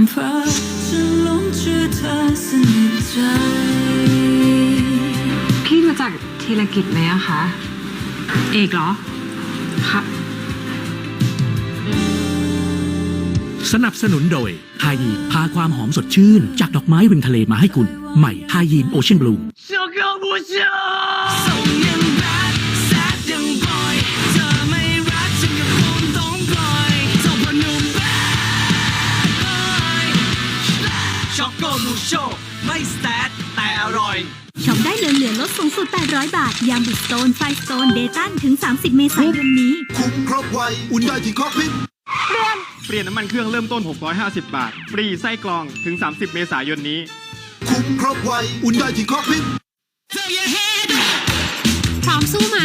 ำฟ้าจะหลงเชื่อเธอสนิทใจ พี่มาจากธีรกิจไหมอะคะ เอกเหรอค่ะสนับสนุนโดยไฮยีพาความหอมสดชื่น จากดอกไม้ริมทะเลมาให้คุณ ใหม่ไฮยีนโอเชียนบลูส่งยัง ช็อกโกมูโชไม่แซดแต่อร่อยช็อปได้เหลือๆลดสูงสุด 800 บาท ยามบิสโตนไฟสโตนเดตันถึง 30 เมษายนนี้ คุ้มครบไว อุ่นได้ที่คอกพิษเปลี่ยนน้ำมันเครื่องเริ่มต้น 650 บาท ฟรีไส้กรองถึง 30 เมษายนนี้ คุ้มครบไว อุ่นได้ที่คอกพิษพ ร้อมสู้ไหม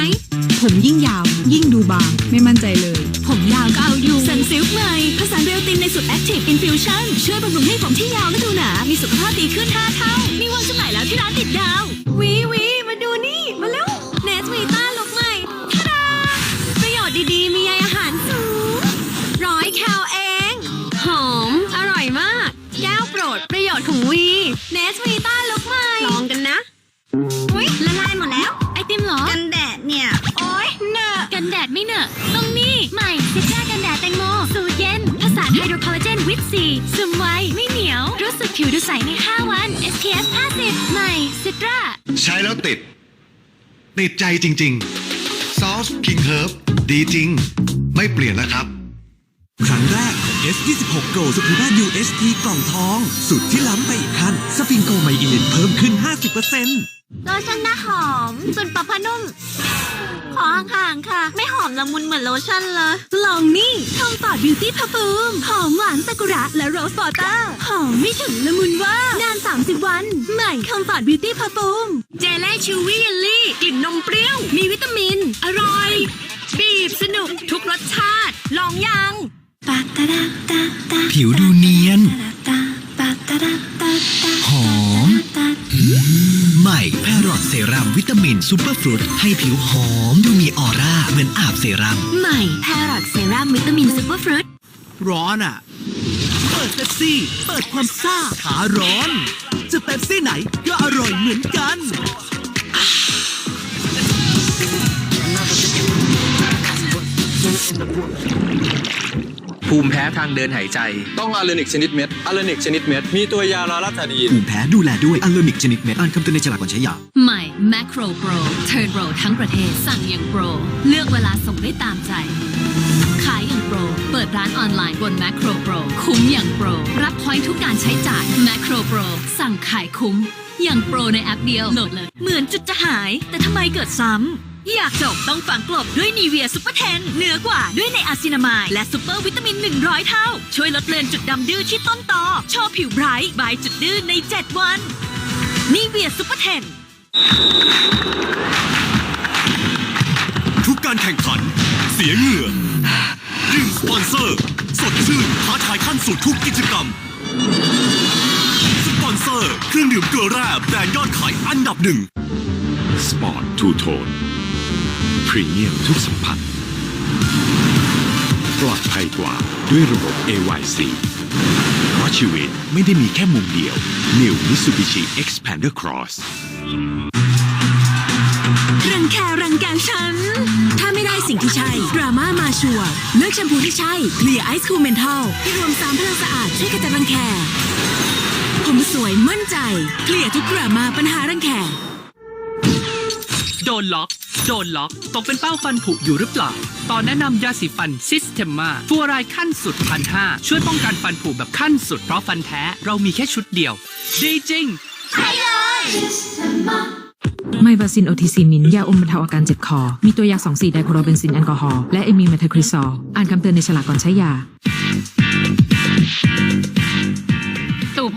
ผมยิ่งยาว ยิ่งดูบาง ไม่มั่นใจเลย ผมยาวก็เอาอยู่สันซิลค์ใหม่ผสานเรลตินในสูตร Active Infusion ช่วยบำรุงให้ผมที่ยาวและดูหนา มีสุขภาพดีขึ้น5เท่า มีวางจำหน่ายแล้วที่ร้านติดดาว วีวีมาดูนี่ มาแล้วเนสวีต้าลุกใหม่ทาดาประโยชน์ดีๆ มีใยอาหารสูงร้อยแคลเองหอม อร่อยมาก แก้วโปรดประโยชน์ของวีเนสวีต้าลุกใหม่ลองกันนะ ผิวดูใสใน 5 วัน SPF 50 ใหม่ซิตรา ใช้แล้วติด ติดใจจริงๆซอส King Herb ดีจริง ไม่เปลี่ยนแล้วครับ ครั้งแรกของ S26 Go สุขุมวิท UST กล่องทอง สุดที่ล้ำไปอีกขั้นสฟิงโกไมอิลินเพิ่มขึ้น 50% โลชั่นหน้าหอมส่วนปะพนุ่ม ขอห่างๆค่ะ ไม่หอมละมุนเหมือนโลชั่นเลย ลองนี่คอมฟอร์ตบิวตี้พ f ฟูมหอมหวานซากุระและโรสวอเตอร์ หอมไม่ถึงละมุนว่านาน 30 วัน ใหม่คอมฟอร์ตบิวตี้พ f ฟูมเจเล่ชิวี่เยลลี่ กลิ่นนมเปรี้ยว มีวิตามิน อร่อย บีบสนุกทุกรสชาติ ซูเปอร์ฟรุตให้ผิวหอมดูมีออร่าเหมือนอาบเซรั่มใหม่แพรอดเซรั่มวิตามินซูเปอร์ฟรุตร้อนอะ เปิดเป๊ปซี่ เปิดความซ่าขาร้อน จะเป๊ปซี่ไหนก็อร่อยเหมือนกันภูมิแพ้ทางเดินหายใจ ต้องอะเลนิกชนิดเม็ดอะเลนิกชนิดเม็ด มีตัวยาลาลาทาดีนภูมิแพ้ดูแลด้วยอัลโลนิกชนิดเม็ด อ่านคำเตือนในฉลากก่อนใช้ยาใหม่ Macro Pro Turn Pro ทั้งประเทศสั่งอย่างโปร เลือกเวลาส่งได้ตามใจ ขายอย่างโปร เปิดร้านออนไลน์บน Macro Pro คุ้มอย่างโปร รับพอยทุกการใช้จ่าย Macro Pro สั่งขายคุ้ม อย่างโปรในแอปเดียวโหลดเลย เหมือนจุดจะหาย แต่ทำไมเกิดซ้ำอยากจบต้องฝังกลบด้วยนีเวียซุปเปอร์เทนเหนือกว่าด้วยในอาซินามายและซูเปอร์วิตามิน 100 เท่า ช่วยลดเลือนจุดดำดื้อที่ต้นตอโชว์ผิวไบรท์บายจุดดื้อใน 7 วันนีเวียซุปเปอร์เทน ทุกการแข่งขัน เสียเหงื่อยิ่งสปอนเซอร์ สดชื่นท้าทายขั้นสุดทุกกิจกรรม สปอนเซอร์ เครื่องดื่มเกลือแร่แบรนด์ยอดขายอันดับหนึ่ง สปอร์ตทูโทนพรีเมียมทุกสัมผัสปลอดภัยกว่าด้วยระบบ AYC เพราะชีวิตไม่ได้มีแค่มุมเดียว New Mitsubishi Xpander Cross รังแครังแกฉัน ถ้าไม่ได้สิ่งที่ใช่ ดราม่ามาชัวร์เลือกแชมพูที่ใช่เคลียร์ไอซ์คูลเมนทัลที่รวมสามพลังสะอาดช่วยกระจัดรังแค ผมสวยมั่นใจ เคลียร์ทุกดราม่าปัญหารังแค โดนล็อก โดนล็อก ตกเป็นเป้าฟันผุอยู่หรือเปล่า ตอนแนะนำยาสีฟันซิสเทมมาฟัวรายขั้นสุดพันห้าช่วยป้องกันฟันผุแบบขั้นสุดเพราะฟันแท้เรามีแค่ชุดเดียว ดีจริง ไมบาซินโอทิซิมิน ยาอมบรรเทาอาการเจ็บคอ มีตัวยา2 4ไดโคโรเบนซินแอลกอฮอล์และเอมีเมทาคริซอล อ่านคำเตือนในฉลากก่อนใช้ยา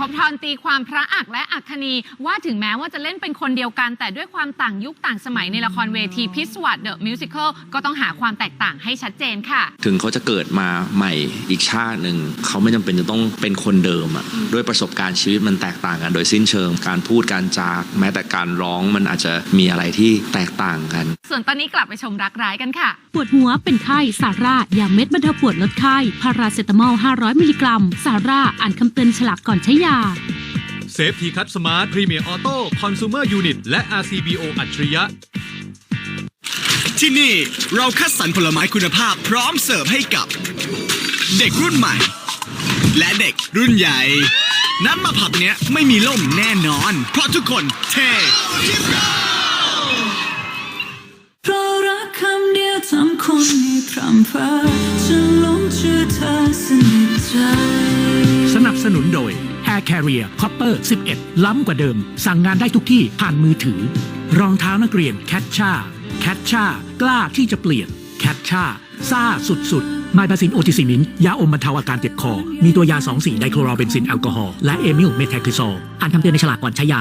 ตู่พบทรตีความพระอักและอัคคณีว่าถึงแม้ว่าจะเล่นเป็นคนเดียวกัน แต่ด้วยความต่างยุคต่างสมัยในละครเวทีพิศวัตเดอะมิวสิควลก็ต้องหาความแตกต่างให้ชัดเจนค่ะ ถึงเขาจะเกิดมาใหม่อีกชาติหนึ่งเขาไม่จำเป็นจะต้องเป็นคนเดิมอะด้วยประสบการณ์ชีวิตมันแตกต่างกัน โดยสิ้นเชิงการพูดการจากแม้แต่การร้องมันอาจจะมีอะไรที่แตกต่างกัน ส่วนตอนนี้กลับไปชมรักร้ายกันค่ะ ปวดหัวเป็นไข้ซาร่ายาเม็ดบรรเทาปวดลดไข้พาราเซตามอล 500 มิลลิกรัมซาร่าอ่านคำเตือนฉลากก่อนใช้ยาเซฟทีคั t สมาร์ทพรีเมียร์ออโต้คอน sumer unit และ RCBO อัจฉริยะ ที่นี่เราคัดสรรผลไม้คุณภาพพร้อมเสิร์ฟให้กับ เด็กรุ่นใหม่ และเด็กรุ่นใหญ่น้ำมาผับเนี้ยไม่มีล่มแน่นอน เพราะทุกคนเทเพราะรักคำเดียวทำคนให้พร่ำเพ้อฉันหลงเชื่อเธอสนิทใจ สนับสนุนโดย Air Carrier Copper 11 ล้ำกว่าเดิม สั่งงานได้ทุกที่ผ่านมือถือ รองเท้านักเรียนแคทชาแคทชากล้าที่จะเปลี่ยนแคทชาซ่าสุดๆไมบาซินโอทิซิมิน ยาอมบรรเทาอาการเจ็บคอ มีตัวยา 2 สีไดโคลอเบนซินแอลกอฮอล์และเอมิลเมทาคลิซอลอ่านคำเตือนในฉลากก่อนใช้ยา